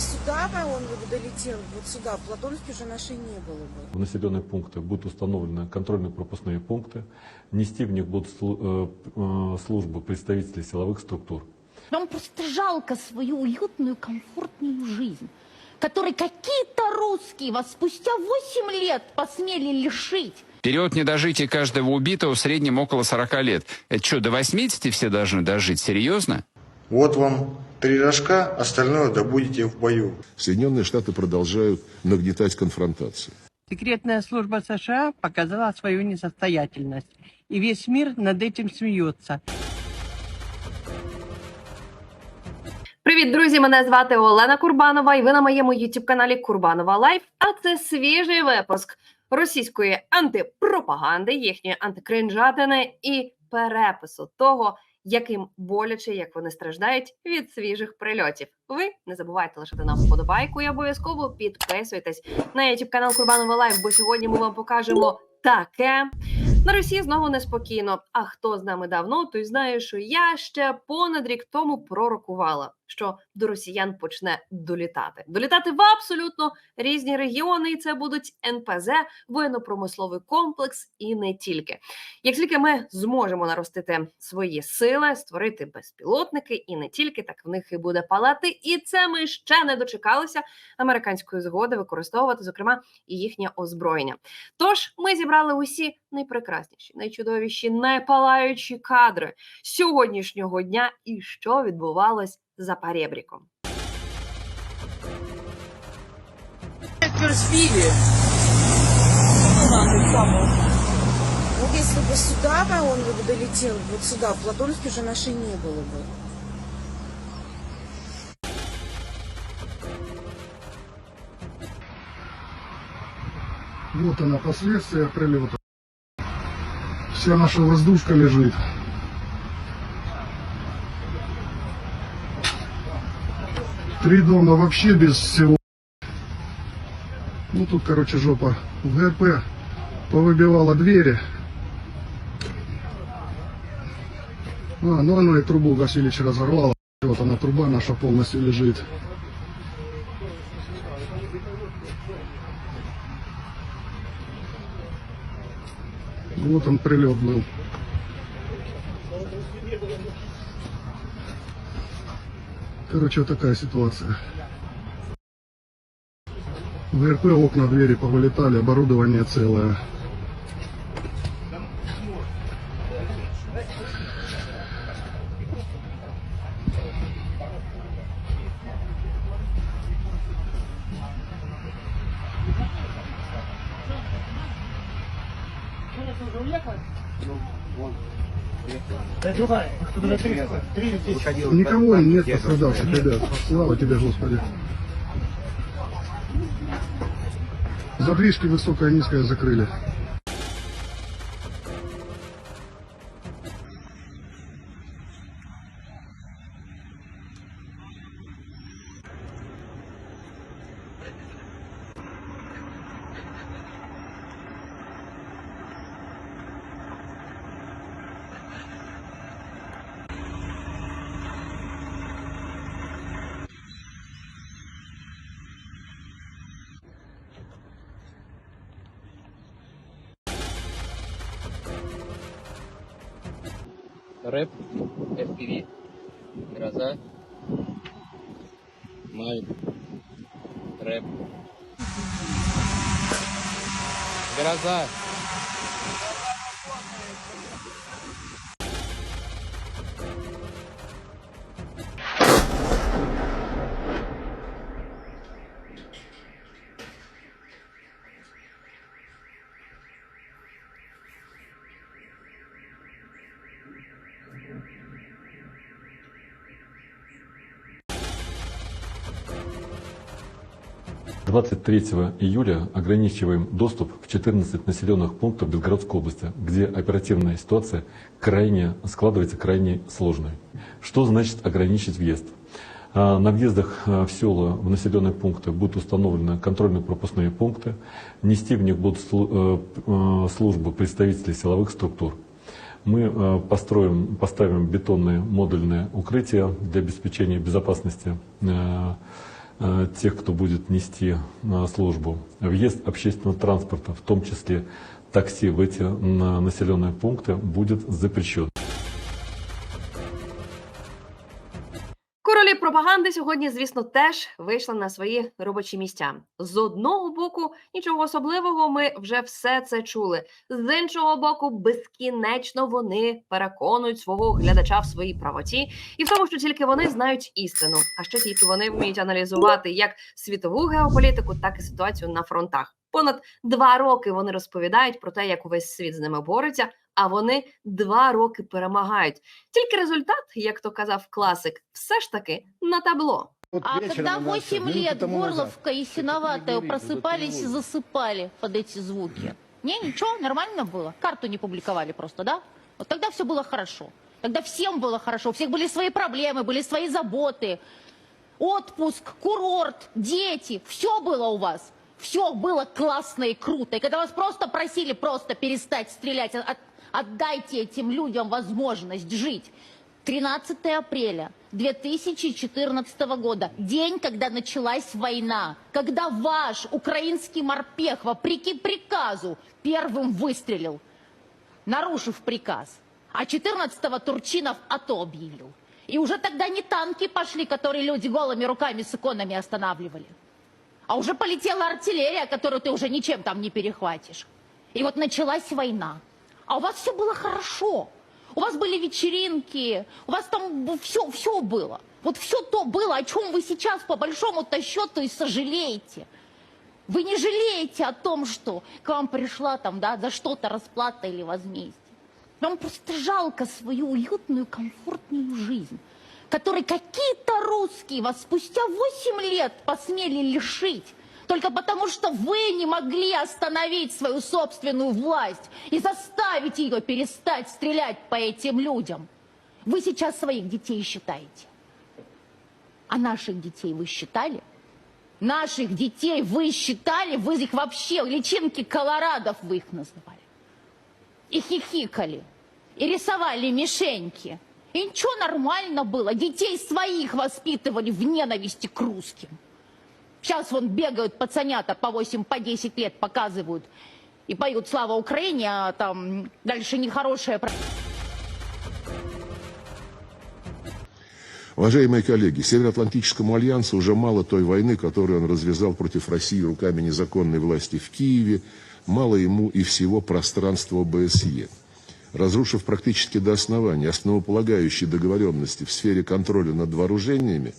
сюда бы он бы долетел, вот сюда, в Платонске уже нашей не было бы. В населенные пункты будут установлены контрольно-пропускные пункты. Нести в них будут э, э, службы представителей силовых структур. Вам просто жалко свою уютную, комфортную жизнь, которой какие-то русские вас спустя 8 лет посмели лишить. Период недожития каждого убитого в среднем около 40 лет. Это что, до 80 все должны дожить? Серьезно? Вот вам три рожка, остальное добудете в бою. Соединенные Штаты продолжают нагнетать конфронтацию. Секретная служба США показала свою несостоятельность, и весь мир над этим смеется. Привіт, друзі! Мене звати Олена Курбанова, і ви на моєму youtube каналі Курбанова Лайф. А це свіжий випуск російської антипропаганди, їхньої антикринжатини і перепису того, яким боляче, як вони страждають від свіжих прильотів. Ви не забувайте лишити нам вподобайку і обов'язково підписуйтесь на youtube канал Курбанова Лайф, бо сьогодні ми вам покажемо таке. На Росії знову неспокійно. А хто з нами давно, той знає, що я ще понад рік тому пророкувала, що до росіян почне долітати. Долітати в абсолютно різні регіони, і це будуть НПЗ, воєнно-промисловий комплекс і не тільки. Як тільки ми зможемо наростити свої сили, створити безпілотники, і не тільки так в них і буде палати. І це ми ще не дочекалися американської згоди використовувати, зокрема, і їхнє озброєння. Тож ми зібрали усі найпрекрасніші, найчудовіші, найпалаючі кадри сьогоднішнього дня і що відбувалось за перебріком. Персфили. Вот если бы сюда бы он бы долетел, вот сюда, в Платонске уже нашей не было бы. Вот она, последствия прилета. Вся наша воздушка лежит. Три дома вообще без всего. Ну тут, короче, жопа. В ГРП повыбивала двери. А, ну оно и трубу Васильевич разорвало. Вот она, труба наша полностью лежит. Вот он прилет был. Короче, вот такая ситуация. В РП окна, двери повылетали, оборудование целое. Никого нет пострадавших, ребят. Слава тебе, Господи. Задвижки высокая, низкая закрыли. Рэп, FPV, гроза, Мавик, рэп. Гроза. 23 июля ограничиваем доступ в 14 населенных пунктов Белгородской области, где оперативная ситуация крайне складывается крайне сложной. Что значит ограничить въезд? А, На въездах а, в села, в населенные пункты будут установлены контрольно-пропускные пункты. Нести в них будут э, э, службы представителей силовых структур. Мы э, построим, поставим бетонные модульные укрытия для обеспечения безопасности тех, кто будет нести э, службу. Въезд общественного транспорта, в том числе такси в эти на- населенные пункты, будет запрещен. Пропаганди сьогодні, звісно, теж вийшли на свої робочі місця. З одного боку, нічого особливого, ми вже все це чули. З іншого боку, безкінечно вони переконують свого глядача в своїй правоті і в тому, що тільки вони знають істину, а ще тільки вони вміють аналізувати як світову геополітику, так і ситуацію на фронтах. Понад два роки вони розповідають про те, як увесь світ з ними бореться А вони два роки перемагають. Тільки результат, як то казав класик, все ж таки на табло. А когда 8 лет Горловка и Синоватая просыпались и засыпали под эти звуки? Не, ничего, нормально было. Карту не публиковали просто, да? Вот тогда все было хорошо. Тогда всем было хорошо, у всех были свои проблемы, были свои заботы. Отпуск, курорт, дети, все было у вас. Все было классно и круто. И когда вас просто просили просто перестать стрелять, от- отдайте этим людям возможность жить. 13 апреля 2014 года, день, когда началась война, когда ваш украинский морпех, вопреки приказу, первым выстрелил, нарушив приказ. А 14-го Турчинов АТО объявил. И уже тогда не танки пошли, которые люди голыми руками с иконами останавливали. А уже полетела артиллерия, которую ты уже ничем там не перехватишь. И вот началась война. А у вас все было хорошо. У вас были вечеринки, у вас там все, все было. Вот все то было, о чем вы сейчас по большому-то счету и сожалеете. Вы не жалеете о том, что к вам пришла там, да, за что-то расплата или возмездие. Вам просто жалко свою уютную, комфортную жизнь, которой какие-то русские вас спустя 8 лет посмели лишить, только потому что вы не могли остановить свою собственную власть и заставить ее перестать стрелять по этим людям. Вы сейчас своих детей считаете. А наших детей вы считали? Наших детей вы считали? Вы их вообще, личинки колорадов вы их называли. И хихикали. И рисовали мишеньки. И ничего нормально было. Детей своих воспитывали в ненависти к русским. Сейчас вон бегают пацанята по 8, по 10 лет показывают и поют «Слава Украине», а там дальше нехорошее... Уважаемые коллеги, Североатлантическому альянсу уже мало той войны, которую он развязал против России руками незаконной власти в Киеве, мало ему и всего пространства ОБСЕ. Разрушив практически до основания основополагающие договоренности в сфере контроля над вооружениями,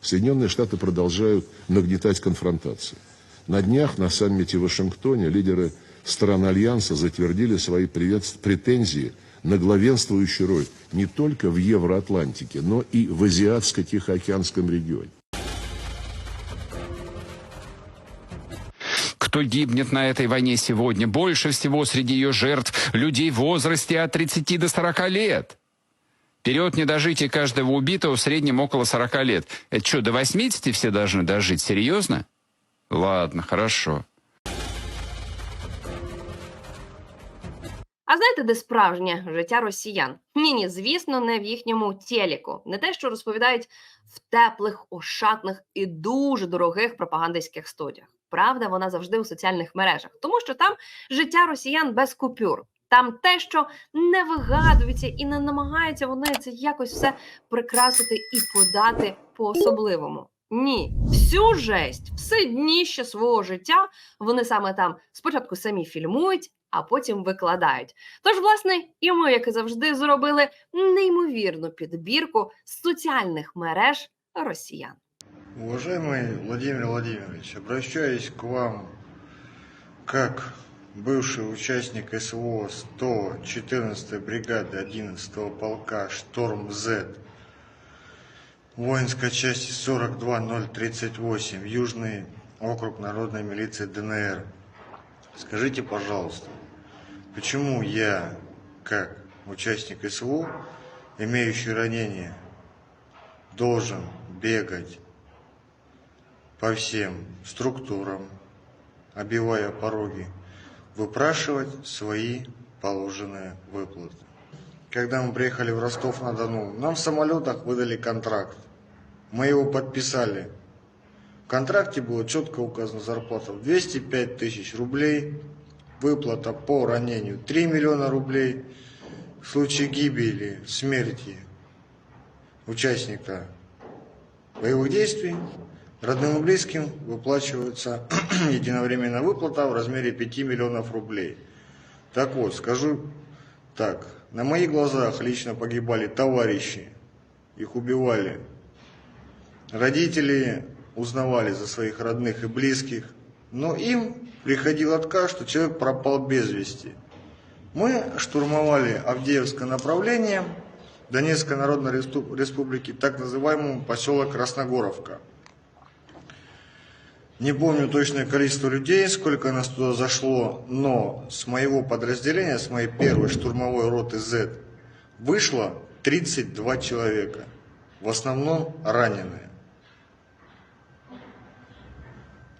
Соединенные Штаты продолжают нагнетать конфронтацию. На днях на саммите в Вашингтоне лидеры стран Альянса затвердили свои претензии на главенствующую роль не только в Евроатлантике, но и в Азиатско-Тихоокеанском регионе. Кто гибнет на этой войне сегодня? Больше всего среди ее жертв людей в возрасте от 30 до 40 лет. Период недожития каждого убитого в среднем около 40 лет. Это что, до 80 все должны дожить? Серьезно? Ладно, хорошо. А знаєте, де справжнє життя росіян? Ні, ні, звісно, не в їхньому телеку. Не те, що розповідають в теплих, ошатних і дуже дорогих пропагандистських студіях. Правда, вона завжди у соціальних мережах, тому що там життя росіян без купюр. Там те, що не вигадується і не намагаються вони це якось все прикрасити і подати по-особливому. Ні, всю жесть, все дніще свого життя вони саме там спочатку самі фільмують, а потім викладають. Тож, власне, і ми, як і завжди, зробили неймовірну підбірку соціальних мереж росіян. Уважаемый Владимир Владимирович, обращаюсь к вам как бывший участник СВО 114 бригады 11 полка «Шторм З» воинской части 42038, Южный округ народной милиции ДНР. Скажите, пожалуйста, почему я, как участник СВО, имеющий ранение, должен бегать по всем структурам, обивая пороги, выпрашивать свои положенные выплаты. Когда мы приехали в Ростов-на-Дону, нам в самолетах выдали контракт. Мы его подписали В контракте было четко указано зарплата в 205 тысяч рублей, выплата по ранению 3 миллиона рублей, в случае гибели, смерти участника боевых действий родным и близким выплачивается единовременная выплата в размере 5 миллионов рублей. Так вот, скажу так, на моих глазах лично погибали товарищи, их убивали. Родители узнавали за своих родных и близких, но им приходил отказ, что человек пропал без вести. Мы штурмовали Авдеевское направление Донецкой Народной Республики, так называемый поселок Красногоровка. Не помню точное количество людей, сколько нас туда зашло, но с моего подразделения, с моей первой штурмовой роты Z, вышло 32 человека, в основном раненые.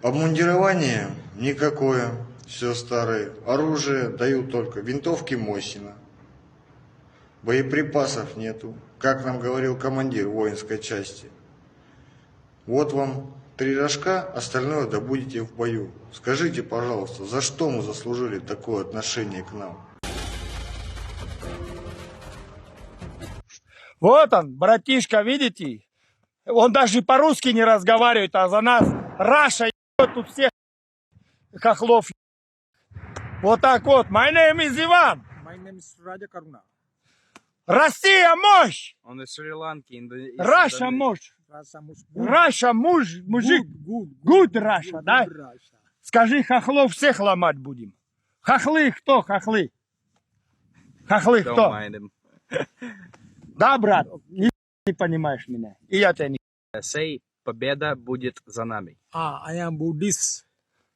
Обмундирование никакое, все старое. Оружие дают только винтовки Мосина. Боеприпасов нету, как нам говорил командир воинской части. Вот вам три рожка, остальное добудете в бою. Скажите, пожалуйста, за что мы заслужили такое отношение к нам? Вот он, братишка, видите? Он даже по-русски не разговаривает, а за нас Раша ебет тут всех хохлов. Вот так вот. My name is Иван. My name is Karuna. Россия мощь! Lanka in the Раша мощь! Раша муж, мужик. good, Good Раша, да? Скажи, хохлов всех ломать будем. Хохлы кто, хохлы? Хохлы кто? Да, брат? Не, не понимаешь меня. И я тебя не... Say, победа будет за нами. А, I am Buddhist.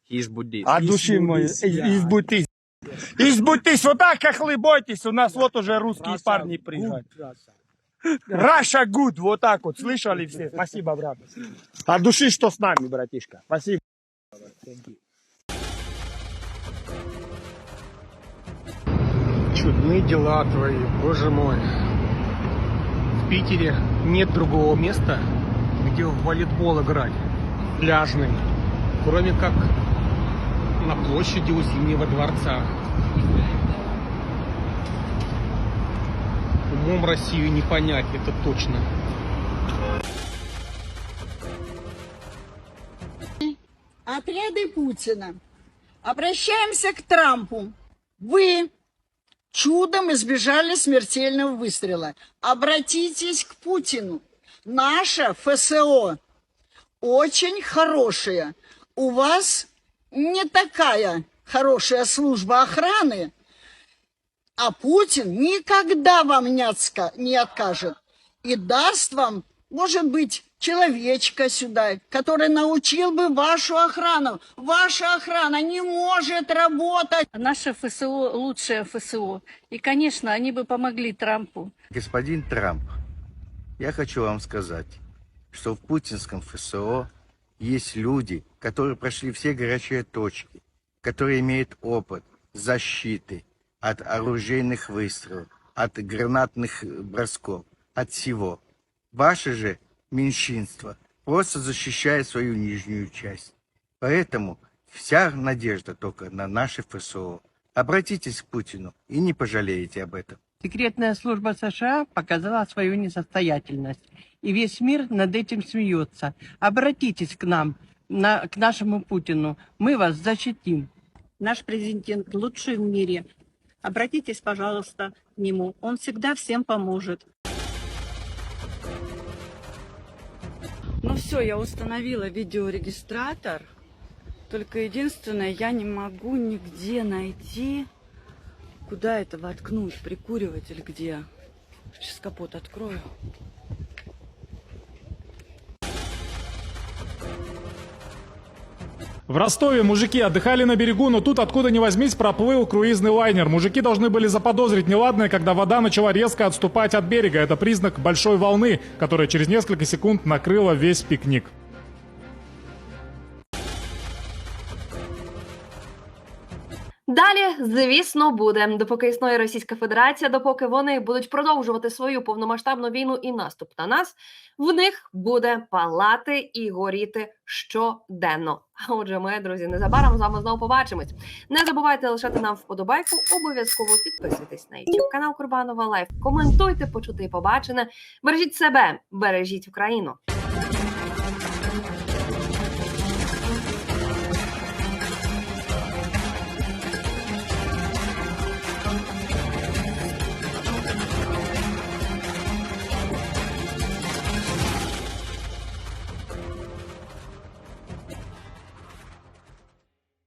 He is Buddhist. От души мой, из, избудись. Избудись, вот так, хохлы, бойтесь, у нас вот уже русские парни приезжают. Раша гуд, вот так вот, слышали все? Спасибо, брат. От души, что с нами, братишка. Спасибо. Чудные дела твои, боже мой. В Питере нет другого места, где в волейбол играть, пляжный, кроме как на площади у Зимнего дворца. Умом Россию не понять, это точно. Отряды Путина. Обращаемся к Трампу. Вы чудом избежали смертельного выстрела. Обратитесь к Путину. Наша ФСО очень хорошая. У вас не такая хорошая служба охраны, а Путин никогда вам не, отска- не откажет и даст вам, может быть, человечка сюда, который научил бы вашу охрану. Ваша охрана не может работать. Наше ФСО лучшее ФСО. И, конечно, они бы помогли Трампу. Господин Трамп, я хочу вам сказать, что в путинском ФСО есть люди, которые прошли все горячие точки, которые имеют опыт защиты от оружейных выстрелов, от гранатных бросков, от всего. Ваше же меньшинство просто защищает свою нижнюю часть. Поэтому вся надежда только на наше ФСО. Обратитесь к Путину и не пожалеете об этом. Секретная служба США показала свою несостоятельность. И весь мир над этим смеется. Обратитесь к нам, на- к нашему Путину. Мы вас защитим. Наш президент лучший в мире. Обратитесь, пожалуйста, к нему. Он всегда всем поможет. Ну все, я установила видеорегистратор. Только единственное, я не могу нигде найти, куда это воткнуть, прикуриватель где. Сейчас капот открою. В Ростове мужики отдыхали на берегу, но тут откуда ни возьмись проплыл круизный лайнер. Мужики должны были заподозрить неладное, когда вода начала резко отступать от берега. Это признак большой волны, которая через несколько секунд накрыла весь пикник. Далі, звісно, буде допоки існує Російська Федерація, допоки вони будуть продовжувати свою повномасштабну війну і наступ на нас, в них буде палати і горіти щоденно. А отже, ми, друзі, незабаром з вами знову побачимось. Не забувайте лишати нам вподобайку, обов'язково підписуйтесь на YouTube канал Курбанова Лайф, коментуйте, почути і побачене. Бережіть себе, бережіть Україну.